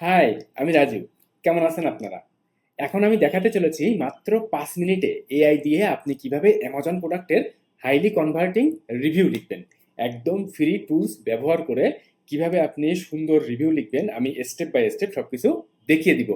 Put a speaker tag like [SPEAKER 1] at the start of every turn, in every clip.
[SPEAKER 1] High আমি রাজীব। কেমন আছেন আপনারা? এখন আমি দেখাতে চলেছি মাত্র পাঁচ মিনিটে এআই দিয়ে আপনি কীভাবে অ্যামাজন প্রোডাক্টের হাইলি কনভার্টিং রিভিউ লিখবেন। একদম ফ্রি টুলস ব্যবহার করে কীভাবে আপনি সুন্দর রিভিউ লিখবেন, আমি স্টেপ বাই স্টেপ সব কিছু দেখিয়ে দিব।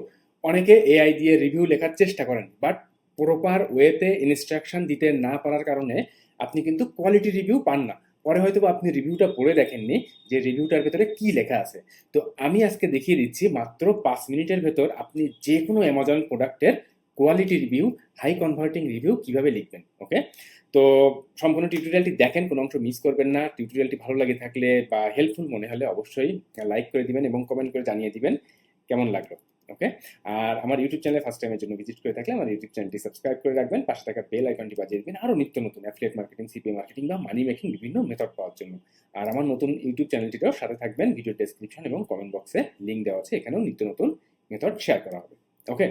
[SPEAKER 1] অনেকে এআই দিয়ে রিভিউ লেখার চেষ্টা করেন বাট প্রপার ওয়েতে ইনস্ট্রাকশন দিতে না পারার কারণে আপনি কিন্তু কোয়ালিটি রিভিউ পান না। পরে হয়তো আপনি রিভিউটা পড়ে দেখেননি যে রিভিউটার ভেতরে কি লেখা আছে। তো আমি আজকে দেখিয়ে দিচ্ছি মাত্র পাঁচ মিনিটের ভেতর আপনি যে কোনো অ্যামাজন প্রোডাক্টের quality review high converting review কীভাবে লিখবেন ওকে তো সম্পূর্ণ টিউটোরিয়ালটি দেখেন, কোনো অংশ মিস করবেন না। টিউটোরিয়ালটি ভালো লাগে থাকলে বা হেল্পফুল মনে হলে অবশ্যই লাইক করে দিবেন এবং কমেন্ট করে জানিয়ে দিবেন। কেমন লাগল? ওকে আর আমার ইউটিউব চ্যানেলে ফার্স্ট টাইমের জন্য ভিজিট করে থাকলে আমার ইউটিউব চ্যানেলটি সাবস্ক্রাইব করে রাখবেন, পাশে থাকা বেল আইকনটি বাজিয়ে দিবেন আরও নিত্য নতুন অ্যাফিলিয়েট মার্কেটিং সিপিএ মার্কেটিং বা মানি মেকিং বিভিন্ন মেথড পাওয়ার জন্য। আর আমার নতুন ইউটিউব চ্যানেলটিটাও সাথে থাকবেন ভিডিও ডেসক্রিপশন এবং কমেন্ট বক্সে লিঙ্ক দেওয়া আছে, এখানেও নিত্য নতুন মেথড শেয়ার করা হবে। ওকে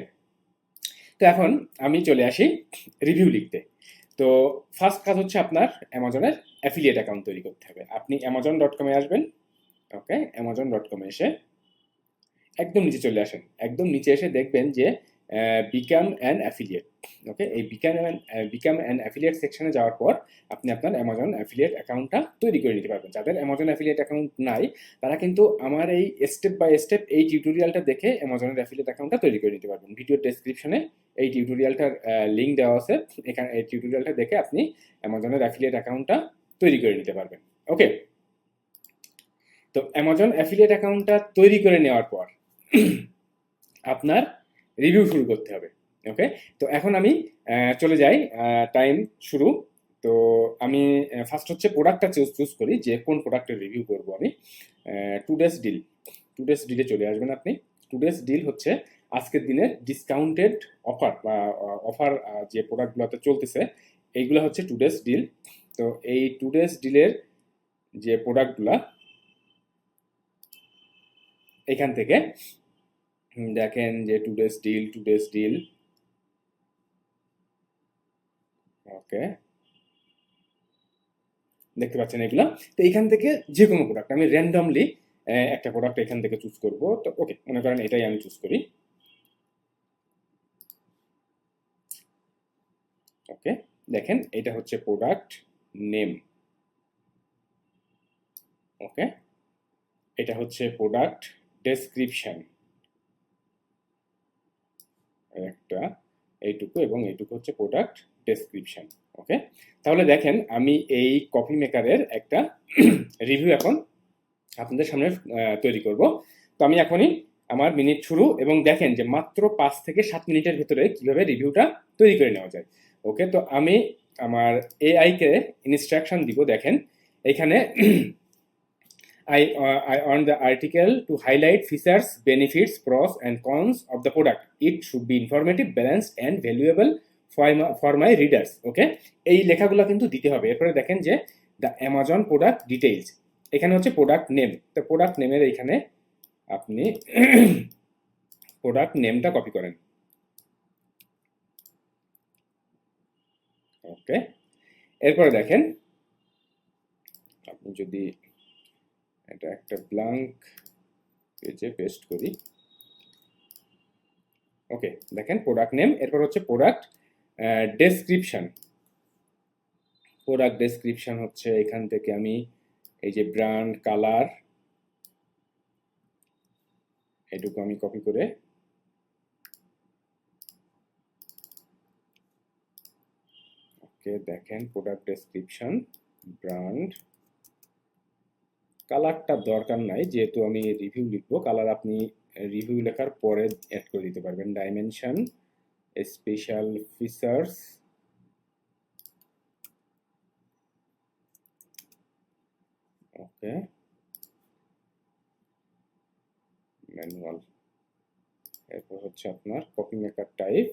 [SPEAKER 1] তো এখন আমি চলে আসি রিভিউ লিখতে তো। ফার্স্ট কাজ হচ্ছে আপনার অ্যামাজনের অ্যাফিলিয়েট অ্যাকাউন্ট তৈরি করতে হবে। আপনি অ্যামাজন ডট কমে আসবেন। ওকে অ্যামাজন ডট কমে এসে একদম নিচে চলে আসেন। একদম নিচে এসে দেখবেন যে বিকাম অ্যান অ্যাফিলিয়েট ওকে এই become an become an affiliate সেকশনে যাওয়ার পর আপনি আপনার অ্যামাজন অ্যাফিলিয়েট অ্যাকাউন্টটা তৈরি করে নিতে পারবেন। যাদের অ্যামাজন অ্যাফিলিয়েট অ্যাকাউন্ট নাই, তারা কিন্তু আমার এই স্টেপ বাই স্টেপ এই টিউটোরিয়ালটা দেখে অ্যামাজনের অ্যাফিলিয়েট অ্যাকাউন্টটা তৈরি করে নিতে পারবেন। ভিডিও ডেসক্রিপশনে এই টিউটোরিয়ালটার লিঙ্ক দেওয়া আছে। এখানে এই টিউটোরিয়ালটা দেখে আপনি অ্যামাজনের অ্যাফিলিয়েট অ্যাকাউন্টটা তৈরি করে নিতে পারবেন। ওকে তো অ্যামাজন অ্যাফিলিয়েট অ্যাকাউন্টটা তৈরি করে নেওয়ার পর আপনার রিভিউ শুরু করতে হবে ওকে তো এখন আমি চলে যাই টাইম শুরু। তো আমি ফার্স্ট হচ্ছে প্রোডাক্টটা চুজ চুজ করি যে কোন প্রোডাক্টের রিভিউ করব আমি। Two days deal two days delay চলে আসবেন আপনি। টু ডেজ ডিল হচ্ছে আজকের দিনের ডিসকাউন্টেড অফার বা অফার যে প্রোডাক্টগুলোতে চলতেছে, এইগুলো হচ্ছে টু ডেজ ডিল তো এই টু ডেজ ডিলের যে প্রোডাক্টগুলা এখান থেকে দেখেন যে two days deal two days deal okay দেখতে পাচ্ছেন এগুলো। তো এখান থেকে যে কোনো প্রোডাক্ট আমি র্যান্ডমলি একটা প্রোডাক্ট এখান থেকে চুজ করব। তো ওকে মনে করেন এটাই আমি চুজ করি। ওকে দেখেন এটা হচ্ছে প্রোডাক্ট নেম ওকে এটা হচ্ছে প্রোডাক্ট ডেসক্রিপশন একটা, এইটুকু এবং এইটুকু হচ্ছে প্রোডাক্ট ডেসক্রিপশন ওকে তাহলে দেখেন, আমি এই কফি মেকারের একটা রিভিউ এখন আপনাদের সামনে তৈরি করব। তো আমি এখনই আমার মিনিট শুরু এবং দেখেন যে মাত্র পাঁচ থেকে সাত মিনিটের ভিতরে কীভাবে রিভিউটা তৈরি করে নেওয়া যায় ওকে তো আমি আমার এআইকে ইনস্ট্রাকশন দিব, দেখেন, এখানে I, uh, I on the article to highlight features, benefits, pros, and cons of the product. It should be informative, balanced, and valuable for my, for my readers. Okay? এই লেখাগুলো কিন্তু দিতে হবে এরপরে দেখেন যে দ্য অ্যামাজন প্রোডাক্ট ডিটেইলস এখানে হচ্ছে প্রোডাক্ট নেম তো প্রোডাক্ট নেমের এখানে আপনি প্রোডাক্ট নেমটা কপি করেন ওকে এরপরে দেখেন আপনি যদি এটা একটা ব্ল্যাঙ্ক পেজে পেস্ট করি। ওকে দেখেন প্রোডাক্ট নেম এরপর হচ্ছে প্রোডাক্ট ডেসক্রিপশন প্রোডাক্ট ডেসক্রিপশন হচ্ছে এখান থেকে আমি এই যে ব্র্যান্ড কালার এটুকু আমি কপি করে ওকে দেখেন প্রোডাক্ট ডেসক্রিপশন ব্র্যান্ড কালারটা দরকার নাই, যেহেতু আমি রিভিউ লিখব কালার আপনি রিভিউ লেখার পরে অ্যাড করে দিতে পারবেন। Dimension special features okay manual এরপর হচ্ছে আপনার কপি মেকার টাইপ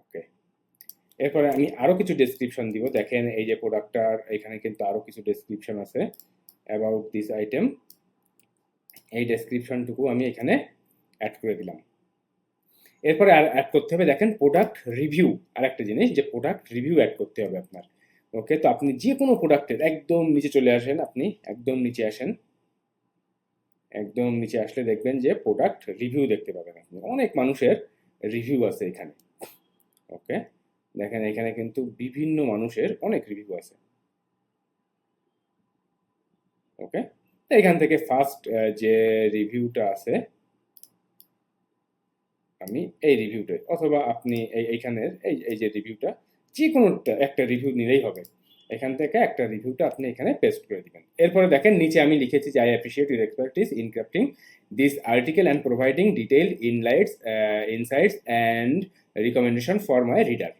[SPEAKER 1] ওকে এরপরে আমি আরও কিছু ডেসক্রিপশন দিব। দেখেন এই যে প্রোডাক্টটার এখানে কিন্তু আরও কিছু ডেসক্রিপশন আছে অ্যাবাউট দিস আইটেম এই ডেসক্রিপশনটুকু আমি এখানে অ্যাড করে দিলাম। এরপরে আর অ্যাড করতে হবে, দেখেন প্রোডাক্ট রিভিউ আর একটা জিনিস যে প্রোডাক্ট রিভিউ অ্যাড করতে হবে আপনার। ওকে তো আপনি যে কোনো প্রোডাক্টের একদম নিচে চলে আসেন আপনি, একদম নিচে আসেন। একদম নিচে আসলে দেখবেন যে প্রোডাক্ট রিভিউ দেখতে পাবেন আপনি। অনেক মানুষের রিভিউ আছে এখানে। ওকে দেখেন, এখানে কিন্তু বিভিন্ন মানুষের অনেক রিভিউ আছে। ওকে এখান থেকে ফার্স্ট যে রিভিউটা আছে, আমি এই রিভিউটা অথবা আপনি এই, এইখানের এই এই যে রিভিউটা যে কোনো একটা- রিভিউ নিলেই হবে। এখান থেকে একটা রিভিউটা আপনি এখানে পেস্ট করে দিবেন। এরপরে দেখেন, নিচে আমি লিখেছি যে I appreciate your expertise in crafting this article and providing detail enlights insights and recommendation for my reader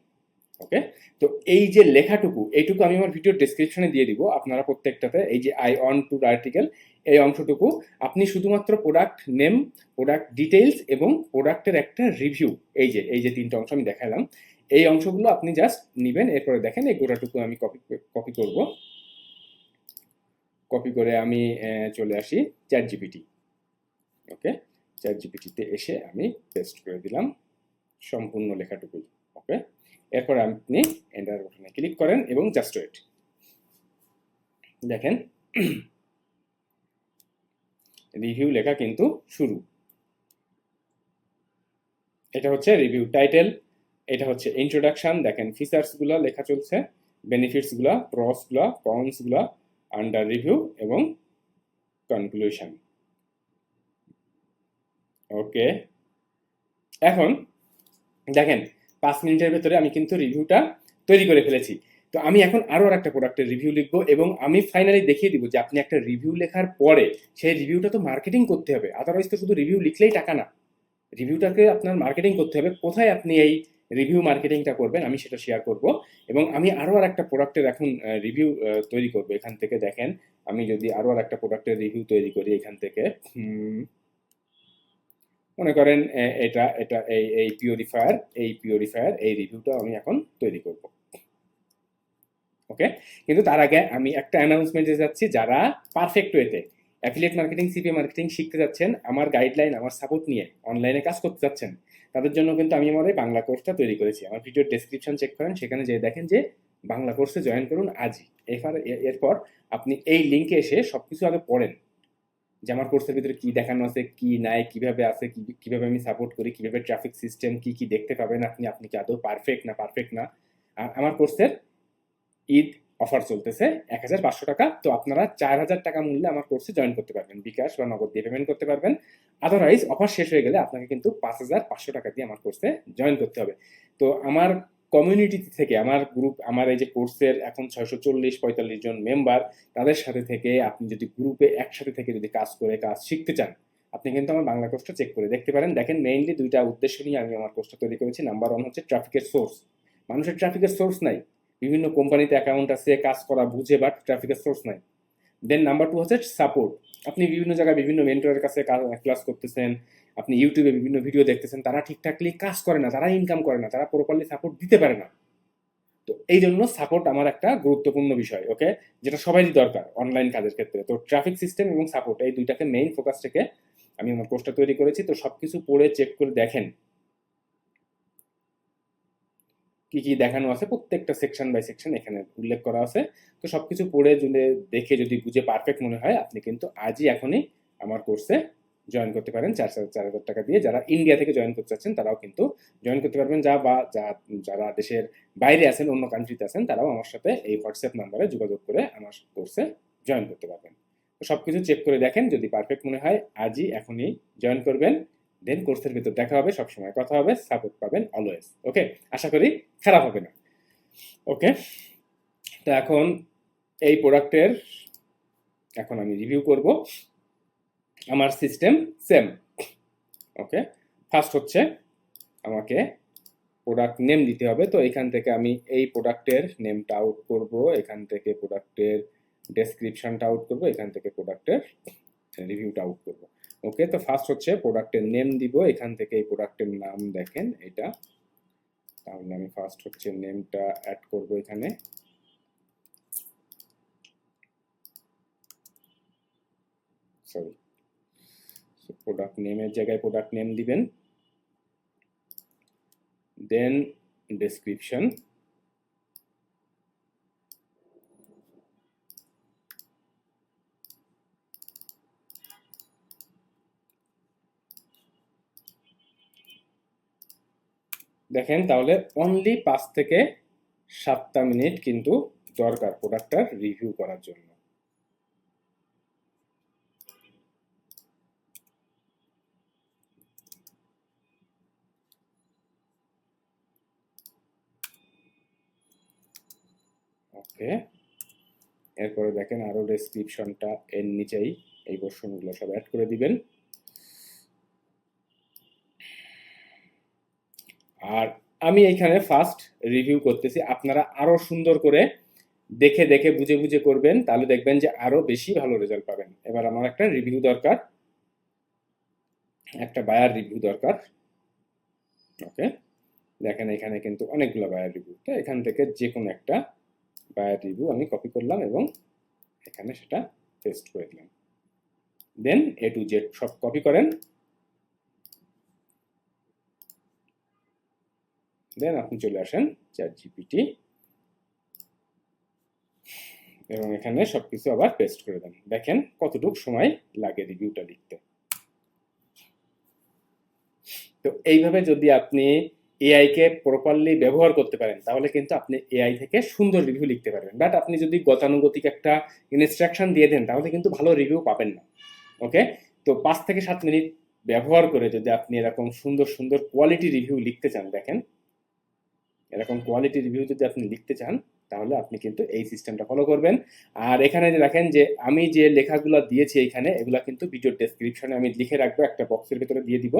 [SPEAKER 1] okay তো এই যে লেখাটুকু, এইটুকু আমি আমার ভিডিও ডেসক্রিপশনে দিয়ে দিব আপনারা প্রত্যেকটাতে। এই যে আই অন টু আর্টিকেল এই অংশটুকু। আপনি শুধুমাত্র প্রোডাক্ট নেম প্রোডাক্ট ডিটেইলস এবং প্রোডাক্টের একটা রিভিউ এই যে এই যে তিনটা অংশ আমি দেখালাম। এই অংশগুলো আপনি জাস্ট নেবেন, এরপরে দেখেন এই গোটাটুকু আমি কপি কপি করব। কপি করে আমি চলে আসি চ্যাট জিপিটি ওকে চ্যাট জিপিটিতে এসে আমি পেস্ট করে দিলাম সম্পূর্ণ লেখাটুকুই। ওকে এরপর আপনি এন্টার বাটনে ক্লিক করেন এবং জাস্ট ওয়েট দেখেন রিভিউ লেখা কিন্তু শুরু। এটা হচ্ছে রিভিউ টাইটেল এটা হচ্ছে ইন্ট্রোডাকশন দেখেন ফিচার্সগুলা লেখা চলছে বেনিফিটসগুলা প্রসগুলা কনসগুলা আন্ডার রিভিউ এবং কনক্লুশন ওকে এখন, দেখেন পাঁচ মিনিটের ভেতরে আমি কিন্তু রিভিউটা তৈরি করে ফেলেছি। তো আমি এখন আরও একটা প্রোডাক্টের রিভিউ লিখব এবং আমি ফাইনালি দেখিয়ে দিব যে আপনি একটা রিভিউ লেখার পরে সেই রিভিউটা তো মার্কেটিং করতে হবে। আদারওয়াইজ তো শুধু রিভিউ লিখলেই টাকা না। রিভিউটাকে আপনার মার্কেটিং করতে হবে। কোথায় আপনি এই রিভিউ মার্কেটিংটা করবেন আমি সেটা শেয়ার করব। এবং আমি আরও আর একটা প্রোডাক্টের এখন রিভিউ তৈরি করব। এখান থেকে দেখেন, আমি যদি আরও আর একটা প্রোডাক্টের রিভিউ তৈরি করি এখান থেকে। মনে করেন এটা এটা, এই এই পিউরিফায়ার এই পিউরিফায়ার এই রিভিউটা আমি এখন তৈরি করব। ওকে? কিন্তু তার আগে আমি একটা অ্যানাউন্সমেন্টে যাচ্ছি, যারা পারফেক্ট ওয়েতে অ্যাফিলিয়েট মার্কেটিং সিপিএ মার্কেটিং শিখতে যাচ্ছেন, আমার গাইডলাইন আমার সাপোর্ট নিয়ে অনলাইনে কাজ করতে যাচ্ছেন, তাদের জন্য কিন্তু আমি আমার এই বাংলা কোর্সটা তৈরি করেছি। আমার ভিডিওর ডেসক্রিপশন চেক করেন, সেখানে যে দেখেন যে বাংলা কোর্সে জয়েন করুন আজই। এরপর আপনি এই লিঙ্কে এসে সবকিছু আগে পড়েন। যে আমার কোর্সের ভিতরে কি দেখানো আছে, কি নাই, কীভাবে আছে কীভাবে আমি সাপোর্ট করি, কীভাবে ট্রাফিক সিস্টেম কি কি দেখতে পাবেন আপনি আপনি কি আদৌ পারফেক্ট না পারফেক্ট না? আর আমার কোর্সের ঈদ অফার চলতেছে এক হাজার পাঁচশো টাকা। তো আপনারা চার হাজার টাকা মূল্যে আমার কোর্সে জয়েন করতে পারবেন। বিকাশ বা নগদ দিয়ে পেমেন্ট করতে পারবেন। আদারওয়াইজ অফার শেষ হয়ে গেলে আপনাকে কিন্তু পাঁচ হাজার পাঁচশো টাকা দিয়ে আমার কোর্সে জয়েন করতে হবে। তো আমার কমিউনিটি থেকে, আমার গ্রুপ আমার এই যে কোর্সের এখন ছয়শো চল্লিশ, পঁয়তাল্লিশ জন মেম্বার তাদের সাথে থেকে আপনি যদি গ্রুপে একসাথে থেকে যদি কাজ করে, কাজ শিখতে চান, আপনি কিন্তু আমার বাংলা কোর্সটা চেক করে দেখতে পারেন। দেখেন মেইনলি দুইটা উদ্দেশ্য নিয়ে আমি আমার কোর্সটা তৈরি করেছি। নাম্বার ওয়ান হচ্ছে ট্রাফিকের সোর্স মানুষের ট্রাফিকের সোর্স নাই। বিভিন্ন কোম্পানিতে অ্যাকাউন্ট আছে, কাজ করা বুঝে বাট ট্রাফিকের সোর্স নাই। দেন নাম্বার টু হচ্ছে সাপোর্ট আপনি বিভিন্ন জায়গায় বিভিন্ন মেন্টরের কাছে ক্লাস করতেছেন, আপনি ইউটিউবে বিভিন্ন ভিডিও দেখতেছেন, তারা ঠিকঠাকলি কাজ করে না, তারা ইনকাম করে না, তারা প্রপারলি সাপোর্ট দিতে পারে না। তো এই জন্য সাপোর্ট আমার একটা গুরুত্বপূর্ণ বিষয় ওকে যেটা সবারই দরকার অনলাইন কাজের ক্ষেত্রে। তো ট্রাফিক সিস্টেম এবং সাপোর্ট এই দুইটাকে মেইন ফোকাস থেকে আমি আমার কোর্সটা তৈরি করেছি। তো সবকিছু পড়ে চেক করে দেখেন কি কি দেখানো আছে, প্রত্যেকটা সেকশন বাই সেকশন এখানে উল্লেখ করা আছে। তো সবকিছু পড়ে যদি দেখে যদি বুঝে পারফেক্ট মনে হয়, আপনি কিন্তু আজই এখনই আমার কোর্সে জয়েন করতে পারেন। চার চার হাজার টাকা দিয়ে যারা ইন্ডিয়া থেকে জয়েন করতে চাচ্ছেন, তারাও কিন্তু জয়েন করতে পারবেন। যা বা, যা, যারা দেশের বাইরে আছেন, অন্য কান্ট্রিতে আছেন, তারাও আমার সাথে এই হোয়াটসঅ্যাপ নাম্বারে যোগাযোগ করে আমার কোর্সে জয়েন করতে পারবেন। সব কিছু চেক করে দেখেন, যদি পারফেক্ট মনে হয়, আজই এখনই জয়েন করবেন। দেন কোর্সের ভিতর দেখা হবে, সবসময় কথা হবে সাপোর্ট পাবেন অলওয়েজ ওকে আশা করি খারাপ হবে না ওকে তো এখন এই প্রোডাক্টের এখন আমি রিভিউ করব, আমার সিস্টেম সেম ওকে ফার্স্ট হচ্ছে আমাকে প্রোডাক্ট নেম দিতে হবে, তো এখান থেকে আমি এই প্রোডাক্টের নেমটা আউট করব, এখান থেকে প্রোডাক্টের ডেসক্রিপশনটা আউট করব, এখান থেকে প্রোডাক্টের রিভিউটা আউট করব। ওকে তো ফার্স্ট হচ্ছে প্রোডাক্টের নেম দিব। এখান থেকে এই প্রোডাক্টের নাম দেখেন, এটা। তাহলে আমি ফার্স্ট হচ্ছে নেমটা অ্যাড করব এখানে। সরি প্রোডাক্ট নেমের জায়গায় প্রোডাক্ট নেম দিবেন। দেন ডেসক্রিপশন দেখেন, তাহলে অনলি পাঁচ থেকে সাতটা মিনিট কিন্তু দরকার প্রোডাক্টটার রিভিউ করার জন্য। ওকে এরপরে দেখেন আরও ডেসক্রিপশনটা এর নিচেই এই পোর্শনগুলো সব অ্যাড করে দিবেন। আর আমি এইখানে ফার্স্ট রিভিউ করতেছি। আপনারা আরও সুন্দর করে দেখে দেখে বুঝে বুঝে করবেন, তাহলে দেখবেন যে আরও বেশি ভালো রেজাল্ট পাবেন। এবার আমার একটা রিভিউ দরকার। একটা বায়ার রিভিউ দরকার। ওকে দেখেন এখানে কিন্তু অনেকগুলো বায়ার রিভিউ তো এখান থেকে যে কোনো একটা বায়ার রিভিউ আমি কপি করলাম এবং এখানে সেটা পেস্ট করে দিলাম। দেন এ টু জেড সব কপি করেন। দেন আপনি চলে আসেন চ্যাট জিপিটি এবং এখানে সবকিছু আবার পেস্ট করে দেন। দেখেন কতটুকু সময় লাগে রিভিউটা লিখতে। তো এইভাবে যদি আপনি এআই কে প্রপারলি ব্যবহার করতে পারেন, তাহলে কিন্তু আপনি এআই থেকে সুন্দর রিভিউ লিখতে পারবেন। বাট আপনি যদি গতানুগতিক একটা ইনস্ট্রাকশন দিয়ে দেন, তাহলে কিন্তু ভালো রিভিউ পাবেন না। ওকে তো পাঁচ থেকে সাত মিনিট ব্যবহার করে যদি আপনি এরকম সুন্দর সুন্দর কোয়ালিটি রিভিউ লিখতে চান, দেখেন। এরকম কোয়ালিটি রিভিউ যদি আপনি লিখতে চান, তাহলে আপনি কিন্তু এই সিস্টেমটা ফলো করবেন। আর এখানে যে দেখেন যে, আমি যে লেখাগুলো দিয়েছি এখানে, এগুলো কিন্তু ভিডিও ডেসক্রিপশনে আমি লিখে রাখব, একটা বক্সের ভিতরে দিয়ে দিব।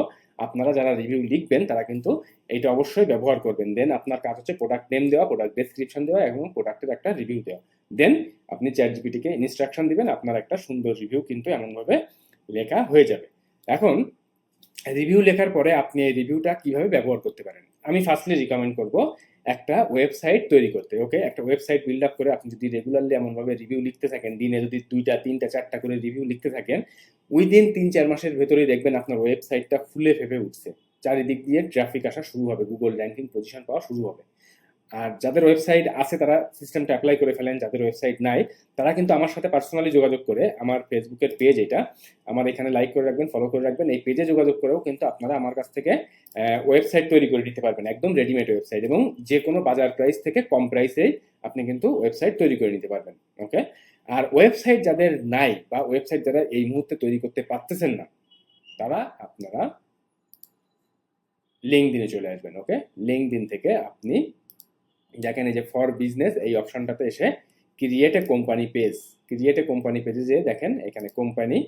[SPEAKER 1] আপনারা যারা রিভিউ লিখবেন, তারা কিন্তু এটা অবশ্যই ব্যবহার করবেন। দেন আপনার কাজ হচ্ছে প্রোডাক্ট নেম দেওয়া প্রোডাক্ট ডেসক্রিপশন দেওয়া এবং প্রোডাক্টের একটা রিভিউ দেওয়া। দেন আপনি চ্যাট জিপিটিকে ইনস্ট্রাকশন দিবেন, আপনার একটা সুন্দর রিভিউ কিন্তু এমনভাবে লেখা হয়ে যাবে। এখন রিভিউ লেখার পরে আপনি এই রিভিউটা কীভাবে ব্যবহার করতে পারেন? আমি ফার্স্টলি রিকমেন্ড করব একটা ওয়েবসাইট তৈরি করতে ওকে একটা ওয়েবসাইট বিল্ড আপ করে আপনি যদি রেগুলারলি এমনভাবে রিভিউ লিখতে থাকেন, দিনে যদি দুইটা, তিনটা, চারটা করে রিভিউ লিখতে থাকেন উইদিন তিন চার মাসের ভেতরেই দেখবেন আপনার ওয়েবসাইটটা ফুলে ফেপে উঠছে। চারিদিক দিয়ে ট্রাফিক আসা শুরু হবে গুগল র্যাঙ্কিং পজিশন পাওয়া শুরু হবে। আর যাদের ওয়েবসাইট আছে তারা সিস্টেমটা অ্যাপ্লাই করে ফেলেন, যাদের ওয়েবসাইট নাই, তারা কিন্তু আমার সাথে পার্সোনালি যোগাযোগ করে আমার ফেসবুকের পেজ এটা। আমার এখানে লাইক করে রাখবেন ফলো করে রাখবেন, এই পেজে যোগাযোগ করেও কিন্তু আপনারা আমার কাছ থেকে ওয়েবসাইট তৈরি করে নিতে পারবেন, একদম রেডিমেড ওয়েবসাইট এবং যে কোনো বাজার প্রাইস থেকে কম প্রাইসেই আপনি কিন্তু ওয়েবসাইট তৈরি করে নিতে পারবেন ওকে আর ওয়েবসাইট যাদের নাই বা ওয়েবসাইট যারা এই মুহূর্তে তৈরি করতে পারতেছেন না, তারা আপনারা লিঙ্ক দিনে চলে আসবেন ওকে লিঙ্ক দিন থেকে আপনি দেখেন এই যে ফর বিজনেস এই অপশনটাতে এসে create a company page create a company পেজে যে দেখেন এখানে কোম্পানি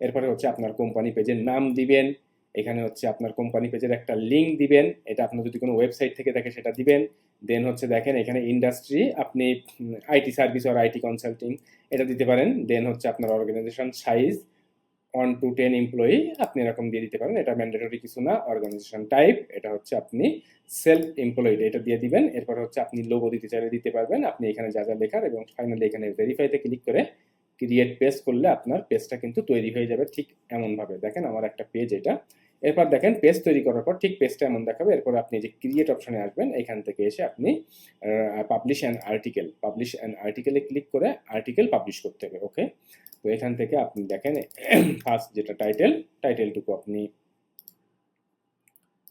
[SPEAKER 1] এরপরে হচ্ছে আপনার কোম্পানি পেজের নাম দিবেন, এখানে হচ্ছে আপনার কোম্পানি পেজের একটা লিঙ্ক দিবেন, এটা আপনার যদি কোনো ওয়েবসাইট থেকে থাকে সেটা দিবেন দেন হচ্ছে দেখেন এখানে ইন্ডাস্ট্রি আপনি আইটি সার্ভিস আর আইটি কনসাল্টিং এটা দিতে পারেন দেন হচ্ছে আপনার organisation size one two ten employee আপনি এরকম দিয়ে দিতে পারেন। এটা ম্যান্ডেটরি কিছু না অর্গানাইজেশন টাইপ এটা হচ্ছে আপনি সেলফ এমপ্লয়েড এটা দিয়ে দিবেন। এরপর হচ্ছে আপনি লোগো দিতে চাইলে দিতে পারবেন। আপনি এখানে যা যা লেখার এবং ফাইনালি এখানে ভেরিফাইতে ক্লিক করে ক্রিয়েট পেজ করলে আপনার পেজটা কিন্তু তৈরি হয়ে যাবে ঠিক এমনভাবে। দেখেন আমার একটা পেজ এটা। এরপর দেখেন পেজ তৈরি করার পর ঠিক পেজটা এমন দেখাবে, এরপর আপনি যে ক্রিয়েট অপশনে আসবেন, এখান থেকে এসে আপনি publish and article publish and আর্টিকেলে click করে আর্টিকেল পাবলিশ করতে হবে ওকে তো এখান থেকে আপনি দেখেন ফার্স্ট যেটা টাইটেল টাইটেলটুকু আপনি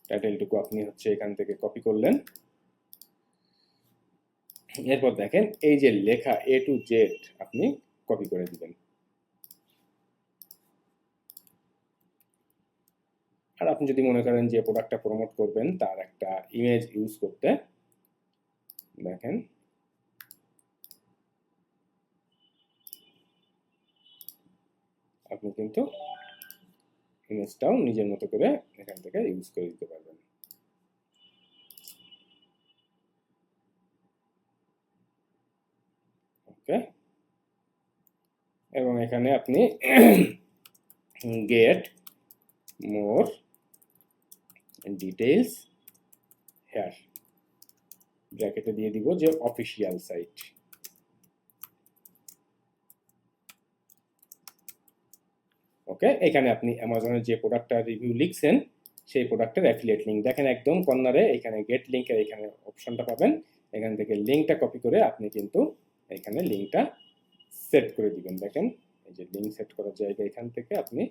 [SPEAKER 1] টাইটেলটুকু আপনি হচ্ছে এখান থেকে কপি করলেন। এরপর দেখেন, এই যে লেখা এ টু জেড আপনি কপি করে দিবেন। আর আপনি যদি মনে করেন যে প্রোডাক্টটা প্রমোট করবেন, তার একটা ইমেজ ইউজ করতে দেখেন। আপনি কিন্তু ইমেজটাও নিজের মতো করে এখান থেকে ইউজ করে দিতে পারবেন। ওকে এবং এখানে আপনি গেট মোর ডিটেইলস হেয়ার ব্র্যাকেটে দিয়ে দিব যে অফিসিয়াল সাইট ওকে এখানে আপনি অ্যামাজনের যে প্রোডাক্টটা রিভিউ লিখছেন, সেই প্রোডাক্টের অ্যাফিলিয়েট লিঙ্ক দেখেন একদম কর্নারে, এখানে গেট লিঙ্কের এখানে অপশনটা পাবেন। এখান থেকে লিঙ্কটা কপি করে আপনি কিন্তু এখানে লিঙ্কটা সেট করে দিবেন। দেখেন, এই যে লিঙ্ক সেট করার জায়গা এখান থেকে আপনি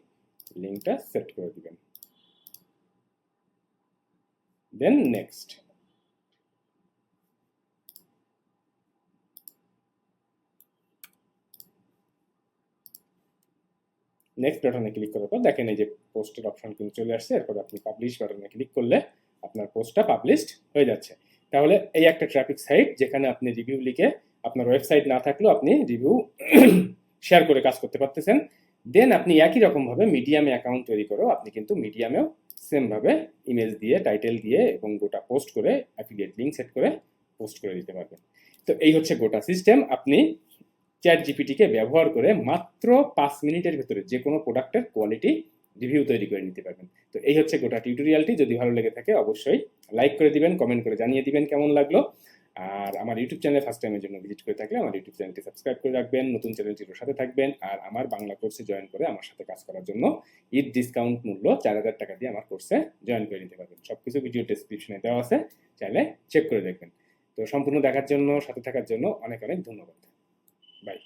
[SPEAKER 1] লিঙ্কটা সেট করে দিবেন। দেন নেক্সট নেক্সট বাটনে ক্লিক করার পর দেখেন এই যে পোস্টের অপশন কিন্তু চলে আসছে। এরপর আপনি পাবলিশ বাটনে ক্লিক করলে আপনার পোস্টটা পাবলিশড হয়ে যাচ্ছে। তাহলে এই একটা ট্রাফিক সাইট যেখানে আপনি রিভিউ লিখে আপনার ওয়েবসাইট না থাকলেও আপনি রিভিউ শেয়ার করে কাজ করতে পারতেছেন। দেন আপনি একই রকমভাবে মিডিয়ামে অ্যাকাউন্ট তৈরি করেও আপনি কিন্তু মিডিয়ামেও সেমভাবে ইমেজ দিয়ে টাইটেল দিয়ে এবং গোটা পোস্ট করে অ্যাফিলিয়েট লিঙ্ক সেট করে পোস্ট করে দিতে পারবেন। তো এই হচ্ছে গোটা সিস্টেম আপনি চ্যাট জিপিটিকে ব্যবহার করে মাত্র পাঁচ মিনিটের ভিতরে যে কোনো প্রোডাক্টের কোয়ালিটি রিভিউ তৈরি করে নিতে পারবেন। তো এই হচ্ছে গোটা টিউটোরিয়ালটি যদি ভালো লেগে থাকে, অবশ্যই লাইক করে দিবেন কমেন্ট করে জানিয়ে দিবেন কেমন লাগল। আর আমার ইউটিউব চ্যানেলে ফার্স্ট টাইমের জন্য ভিজিট করে থাকলে আমার ইউটিউব চ্যানেলটি সাবস্ক্রাইব করে রাখবেন, নতুন চ্যানেলটির সাথে থাকবেন আর আমার বাংলা কোর্সে জয়েন করে আমার সাথে কাজ করার জন্য ঈদ ডিসকাউন্ট মূল্য চার হাজার টাকা দিয়ে আমার কোর্সে জয়েন করে নিতে পারবেন। সব কিছু ভিডিও ডিসক্রিপশনে দেওয়া আছে, চাইলে চেক করে দেখবেন। তো সম্পূর্ণ দেখার জন্য, সাথে থাকার জন্য অনেক অনেক ধন্যবাদ। বাই